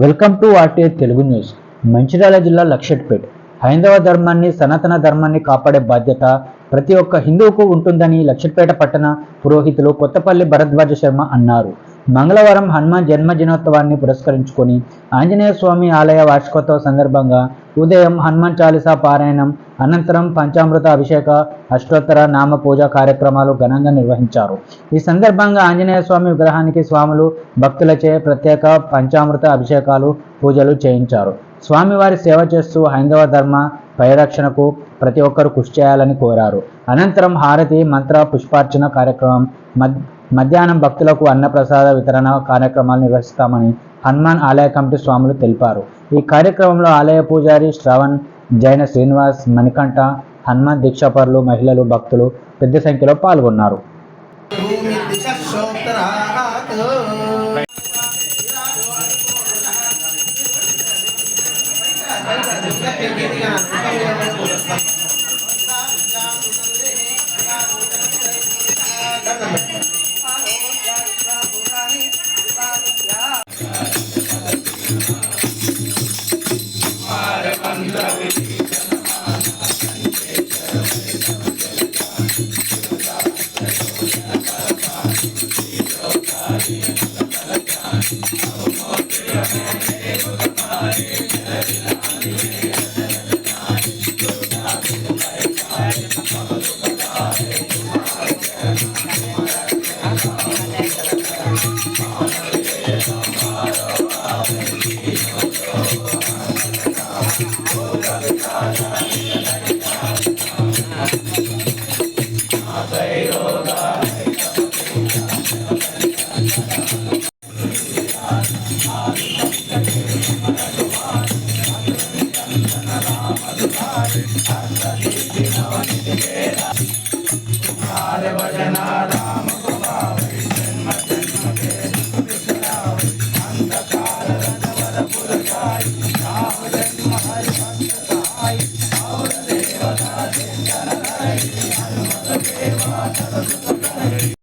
Welcome to RTI Telugu news. Mancherial జిల్లా లక్షట్పేట్. హైందవ ధర్మాన్ని సనాతన ధర్మాన్ని కాపాడే బాధ్యత ప్రతి ఒక్క హిందువుకు ఉంటుందని లక్షట్పేట పట్టణ పురోహితులు కొత్తపల్లి భరద్వాజ శర్మ అన్నారు. మంగళవారం హనుమాన్ జన్మదినోత్సవాన్ని పురస్కరించుకొని ఆంజనేయ స్వామి ఆలయ వార్షికోత్సవ సందర్భంగా ఉదయం హనుమాన్ చాలీసా పారాయణం అనంతరం పంచామృత అభిషేక అష్టోత్తర నామ పూజ కార్యక్రమాలు ఘనంగా నిర్వహించారు. ఈ సందర్భంగా ఆంజనేయ స్వామి విగ్రహానికి స్వాములు భక్తులచే ప్రత్యేక పంచామృత అభిషేకాలు పూజలు చేయించారు. స్వామివారి సేవ చేస్తూ హైందవ ధర్మ పరిరక్షణకు ప్రతి ఒక్కరూ కృషి చేయాలని కోరారు. అనంతరం హారతి మంత్ర పుష్పార్చన కార్యక్రమం మధ్యాహ్నం భక్తులకు అన్నప్రసాద వితరణ కార్యక్రమాలు నిర్వహిస్తామని హనుమాన్ ఆలయ కమిటీ స్వాములు తెలిపారు. ఈ కార్యక్రమంలో ఆలయ పూజారి శ్రవణ్ జైన శ్రీనివాస్ మణికంఠ హనుమాన్ దీక్షాపరులు మహిళలు భక్తులు పెద్ద సంఖ్యలో పాల్గొన్నారు. Hallelujah. భజనా